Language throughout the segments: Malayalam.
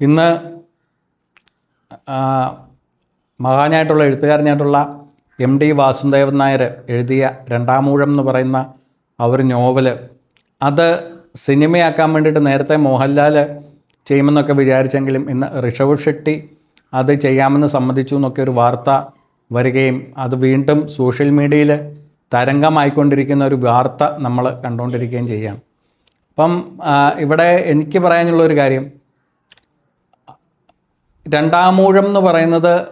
ഇന്ന് മഹാനായിട്ടുള്ള എഴുത്തുകാരനായിട്ടുള്ള എം ഡി വാസുദേവൻ നായർ എഴുതിയ രണ്ടാമൂഴം എന്ന് പറയുന്ന ആ ഒരു നോവൽ അത് സിനിമയാക്കാൻ വേണ്ടിയിട്ട് നേരത്തെ മോഹൻലാൽ ചെയ്യുമെന്നൊക്കെ വിചാരിച്ചെങ്കിലും ഇന്ന് ഋഷഭ് ഷെട്ടി അത് ചെയ്യാമെന്ന് സമ്മതിച്ചു എന്നൊക്കെ ഒരു വാർത്ത വരികയും അത് വീണ്ടും സോഷ്യൽ മീഡിയയിൽ തരംഗമായിക്കൊണ്ടിരിക്കുന്ന ഒരു വാർത്ത നമ്മൾ കണ്ടുകൊണ്ടിരിക്കുകയും ചെയ്യുകയാണ്. അപ്പം ഇവിടെ എനിക്ക് പറയാനുള്ള ഒരു കാര്യം രണ്ടാമൂഴം എന്ന് പറയുന്നത്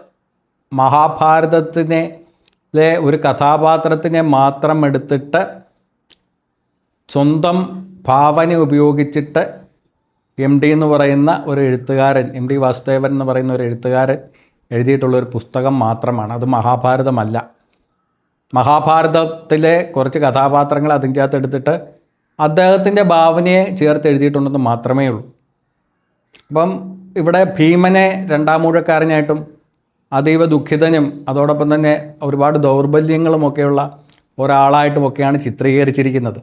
മഹാഭാരതത്തിനെ ഒരു കഥാപാത്രത്തിനെ മാത്രം എടുത്തിട്ട് സ്വന്തം ഭാവന ഉപയോഗിച്ചിട്ട് എം ഡി എന്ന് പറയുന്ന ഒരു എഴുത്തുകാരൻ എം ഡി വാസുദേവൻ എന്ന് പറയുന്ന ഒരു എഴുത്തുകാരൻ എഴുതിയിട്ടുള്ള ഒരു പുസ്തകം മാത്രമാണ്. അത് മഹാഭാരതമല്ല. മഹാഭാരതത്തിലെ കുറച്ച് കഥാപാത്രങ്ങൾ അതിന്റെ അകത്ത് എടുത്തിട്ട് അദ്ദേഹത്തിന്റെ ഭാവനയെ ചേർത്ത് എഴുതിയിട്ടുണ്ടെന്ന് മാത്രമേ ഉള്ളൂ. അപ്പം ഇവിടെ ഭീമനെ രണ്ടാമൂഴക്കാരനായിട്ടും അതീവ ദുഃഖിതനും അതോടൊപ്പം തന്നെ ഒരുപാട് ദൗർബല്യങ്ങളുമൊക്കെയുള്ള ഒരാളായിട്ടുമൊക്കെയാണ് ചിത്രീകരിച്ചിരിക്കുന്നത്.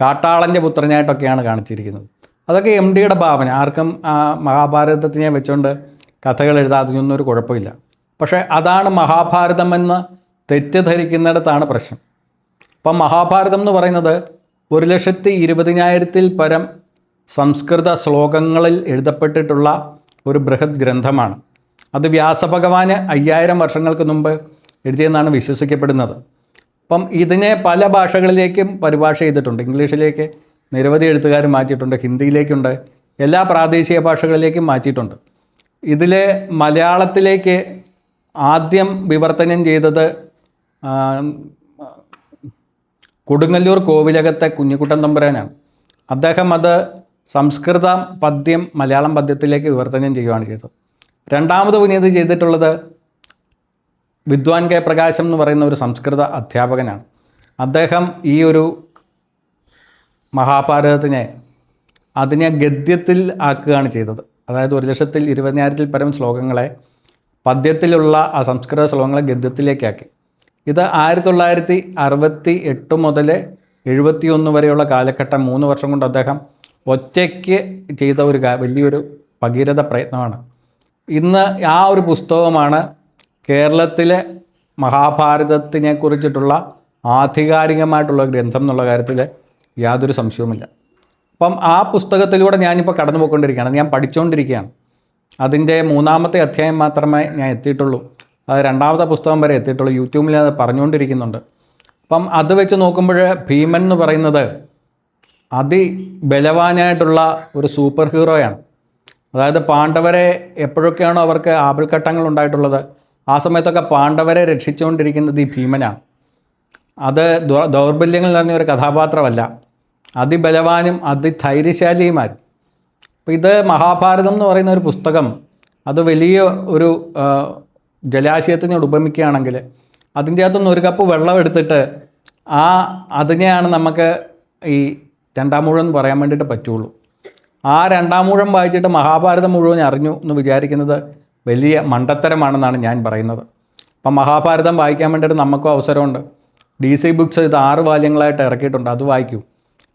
കാട്ടാളന്റെ പുത്രനായിട്ടൊക്കെയാണ് കാണിച്ചിരിക്കുന്നത്. അതൊക്കെ എം ഡിയുടെ ഭാവന. ആർക്കും മഹാഭാരതത്തിനെ വെച്ചുകൊണ്ട് കഥകൾ എഴുതാതിനൊന്നും ഒരു കുഴപ്പമില്ല. പക്ഷേ അതാണ് മഹാഭാരതമെന്ന് തെറ്റിദ്ധരിക്കുന്നിടത്താണ് പ്രശ്നം. അപ്പം മഹാഭാരതം എന്ന് പറയുന്നത് ഒരു ലക്ഷത്തി ഇരുപതിനായിരത്തിൽ പരം സംസ്കൃത ശ്ലോകങ്ങളിൽ എഴുതപ്പെട്ടിട്ടുള്ള ഒരു ബൃഹത് ഗ്രന്ഥമാണ്. അത് വ്യാസഭഗവാന് അയ്യായിരം വർഷങ്ങൾക്ക് മുമ്പ് എഴുതിയെന്നാണ് വിശ്വസിക്കപ്പെടുന്നത്. അപ്പം ഇതിനെ പല ഭാഷകളിലേക്കും പരിഭാഷ ചെയ്തിട്ടുണ്ട്. ഇംഗ്ലീഷിലേക്ക് നിരവധി എഴുത്തുകാർ മാറ്റിയിട്ടുണ്ട്. ഹിന്ദിയിലേക്കുണ്ട്. എല്ലാ പ്രാദേശിക ഭാഷകളിലേക്കും മാറ്റിയിട്ടുണ്ട്. ഇതിൽ മലയാളത്തിലേക്ക് ആദ്യം വിവർത്തനം ചെയ്തത് കൊടുങ്ങല്ലൂർ കോവിലകത്തെ കുഞ്ഞിക്കുട്ടൻ തമ്പുരാനാണ്. അദ്ദേഹം അത് സംസ്കൃത പദ്യം മലയാളം പദ്യത്തിലേക്ക് വിവർത്തനം ചെയ്യുകയാണ് ചെയ്തത്. രണ്ടാമത് പുനീത് ചെയ്തിട്ടുള്ളത് വിദ്വാൻ കെ പ്രകാശം എന്ന് പറയുന്ന ഒരു സംസ്കൃത അധ്യാപകനാണ്. അദ്ദേഹം ഈ ഒരു മഹാഭാരതത്തിനെ അതിനെ ഗദ്യത്തിൽ ആക്കുകയാണ് ചെയ്തത്. അതായത് ഒരു ലക്ഷത്തിൽ ഇരുപതിനായിരത്തിൽ പരം ശ്ലോകങ്ങളെ പദ്യത്തിലുള്ള ആ സംസ്കൃത ശ്ലോകങ്ങളെ ഗദ്യത്തിലേക്കാക്കി ഇത് ആയിരത്തി തൊള്ളായിരത്തി അറുപത്തി എട്ട് മുതൽ എഴുപത്തി ഒന്ന് വരെയുള്ള കാലഘട്ടം മൂന്ന് വർഷം കൊണ്ട് അദ്ദേഹം ഒറ്റയ്ക്ക് ചെയ്ത ഒരു വലിയൊരു ഭഗീരഥ പ്രയത്നമാണ്. ഇന്ന് ആ ഒരു പുസ്തകമാണ് കേരളത്തിലെ മഹാഭാരതത്തിനെ കുറിച്ചിട്ടുള്ള ആധികാരികമായിട്ടുള്ള ഗ്രന്ഥം എന്നുള്ള കാര്യത്തിൽ യാതൊരു സംശയവുമില്ല. അപ്പം ആ പുസ്തകത്തിലൂടെ ഞാനിപ്പോൾ കടന്നു പോയിക്കൊണ്ടിരിക്കുകയാണ്. ഞാൻ പഠിച്ചുകൊണ്ടിരിക്കുകയാണ് അതിന്റെ മൂന്നാമത്തെ അധ്യായം മാത്രമേ ഞാൻ എത്തിയിട്ടുള്ളൂ. അത് രണ്ടാമത്തെ പുസ്തകം വരെ എത്തിയിട്ടുള്ളൂ. യൂട്യൂബിൽ അത് പറഞ്ഞുകൊണ്ടിരിക്കുന്നുണ്ട്. അപ്പം അത് വെച്ച് നോക്കുമ്പോൾ ഭീമൻ എന്ന് പറയുന്നത് അതിബലവാനായിട്ടുള്ള ഒരു സൂപ്പർ ഹീറോയാണ്. അതായത് പാണ്ഡവരെ എപ്പോഴൊക്കെയാണോ അവർക്ക് ആപൽഘട്ടങ്ങൾ ഉണ്ടായിട്ടുള്ളത് ആ സമയത്തൊക്കെ പാണ്ഡവരെ രക്ഷിച്ചുകൊണ്ടിരിക്കുന്നത് ഈ ഭീമനാണ്. അത് ദൗർബല്യങ്ങൾ നിറഞ്ഞ ഒരു കഥാപാത്രമല്ല. അതിബലവാനും അതിധൈര്യശാലിയുമായി അപ്പോൾ ഇത് മഹാഭാരതം എന്ന് പറയുന്ന ഒരു പുസ്തകം അത് വലിയ ഒരു ജലാശയത്തിനോട് ഉപമിക്കുകയാണെങ്കിൽ അതിന്റെ അകത്തുനിന്ന് ഒരു കപ്പ് വെള്ളം എടുത്തിട്ട് ആ അതിനെയാണ് നമുക്ക് ഈ രണ്ടാമൂഴം മുഴുവൻ പറയാൻ വേണ്ടിയിട്ട് പറ്റുള്ളൂ. ആ രണ്ടാം മുഴുവൻ വായിച്ചിട്ട് മഹാഭാരതം മുഴുവൻ അറിഞ്ഞു എന്ന് വിചാരിക്കുന്നത് വലിയ മണ്ടത്തരമാണെന്നാണ് ഞാൻ പറയുന്നത്. അപ്പം മഹാഭാരതം വായിക്കാൻ വേണ്ടിയിട്ട് നമുക്കും അവസരമുണ്ട്. ഡി സി ബുക്സ് ഇത് ആറ് വാല്യങ്ങളായിട്ട് ഇറക്കിയിട്ടുണ്ട്. അത് വായിക്കൂ.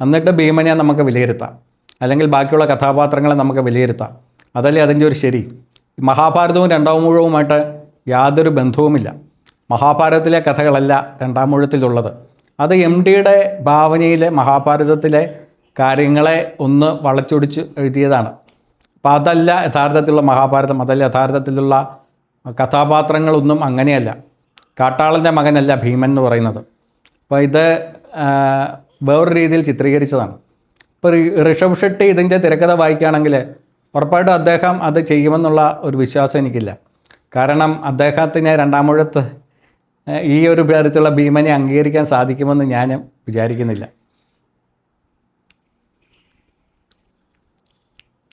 എന്നിട്ട് ഭീമനെ നമുക്ക് വിലയിരുത്താം. അല്ലെങ്കിൽ ബാക്കിയുള്ള കഥാപാത്രങ്ങളെ നമുക്ക് വിലയിരുത്താം. അതല്ലേ അതിന്റെ ഒരു ശരി? മഹാഭാരതവും രണ്ടാം മുഴുവുമായിട്ട് യാതൊരു ബന്ധവുമില്ല. മഹാഭാരതത്തിലെ കഥകളല്ല രണ്ടാം മുഴത്തിലുള്ളത് അത് എം ഡിയുടെ ഭാവനയിലെ മഹാഭാരതത്തിലെ കാര്യങ്ങളെ ഒന്ന് വളച്ചൊടിച്ച് എഴുതിയതാണ്. അപ്പോൾ അതല്ല യഥാർത്ഥത്തിലുള്ള മഹാഭാരതം അതല്ല യഥാർത്ഥത്തിലുള്ള കഥാപാത്രങ്ങളൊന്നും അങ്ങനെയല്ല. കാട്ടാളന്റെ മകനല്ല ഭീമൻ എന്ന് പറയുന്നത്. അപ്പോൾ ഇത് വേറൊരു രീതിയിൽ ചിത്രീകരിച്ചതാണ്. ഇപ്പോൾ ഋഷഭ് ഷെട്ടി ഇതിന്റെ തിരക്കഥ വായിക്കുകയാണെങ്കിൽ ഉറപ്പായിട്ടും അദ്ദേഹം അത് ചെയ്യുമെന്നുള്ള ഒരു വിശ്വാസം എനിക്കില്ല. കാരണം അദ്ദേഹത്തിന് രണ്ടാമൂഴത്ത് ഈ ഒരു തരത്തിലുള്ള ഭീമനെ അംഗീകരിക്കാൻ സാധിക്കുമെന്ന് ഞാൻ വിചാരിക്കുന്നില്ല.